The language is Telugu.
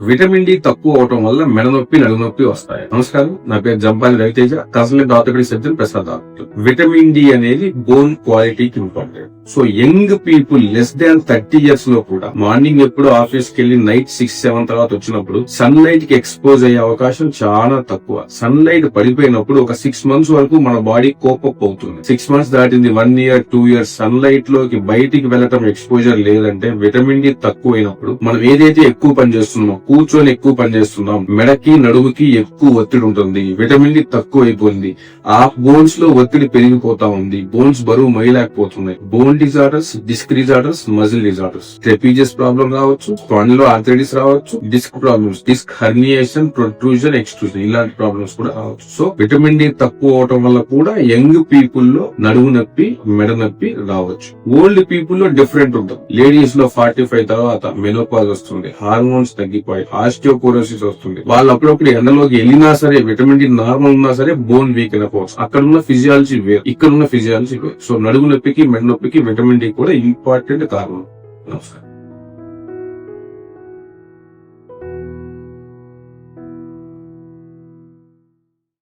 విటమిన్ డి తక్కువ అవటం వల్ల మెడనొప్పి నొప్పి వస్తాయి. నమస్కారం. నా పేరు Jampali Raviteja. Consultant orthopaedic surgeon Prasad doctor. Vitamin D అనేది బోన్ క్వాలిటీకి important. So young people less than thirty ఇయర్స్లో కూడా మార్నింగ్ ఎప్పుడు ఆఫీస్కి వెళ్ళి నైట్ సిక్స్ సెవెన్ తర్వాత వచ్చినప్పుడు సన్ లైట్కి ఎక్స్పోజ్ అయ్యే అవకాశం చాలా తక్కువ. సన్ లైట్ పడిపోయినప్పుడు ఒక సిక్స్ మంత్స్ వరకు మన బాడీ కోపప్ అవుతుంది సిక్స్ మంత్స్ దాటింది one year two years sun లైట్లోకి బయటికి వెళ్ళటం ఎక్స్పోజర్ లేదంటే విటమిన్ డి తక్కువైనప్పుడు మనం ఏదైతే ఎక్కువ పని చేస్తున్నామో కూర్చొని ఎక్కువ పని చేస్తున్నాం మెడకి నడుముకి ఎక్కువ ఒత్తిడి ఉంటుంది. విటమిన్ డి తక్కువ అయిపోయింది ఆ బోన్స్లో ఒత్తిడి పెరిగిపోతా ఉంది. బోన్స్ బరువు మైలేకపోతున్నాయి. Bone disorders disc disorders muscle disorders trapezius problem రావచ్చు స్పాండిలో ఆర్థరైటిస్ రావచ్చు disc problems disc herniation protrusion extrusion ఇలాంటి ప్రాబ్లమ్స్ కూడా రావచ్చు. సో విటమిన్ డి తక్కువ అవటం వల్ల కూడా యంగ్ పీపుల్లో నడుము నొప్పి మెడ నొప్పి రావచ్చు. ఓల్డ్ పీపుల్లో డిఫరెంట్ ఉంటుంది. లేడీస్లో ఫార్టీ ఫైవ్ తర్వాత మెనోపాజ్ వస్తుంది హార్మోన్స్ తగ్గిపోయి ఆస్టియోపోరోసిస్ వస్తుంది. వాళ్ళు అప్పుడప్పుడు ఎండలోకి వెళ్ళినా సరే విటమిన్ డి నార్మల్ ఉన్నా సరే బోన్ వీక్ అయిపోవచ్చు. అక్కడ ఉన్న ఫిజియాలజీ వేరు ఇక్కడ ఉన్న ఫిజియాలజీ వేరు. సో నడుము నొప్పికి మెడ నొప్పికి విటమిన్ డి కూడా ఇంపార్టెంట్ కారణం నమస్కారం.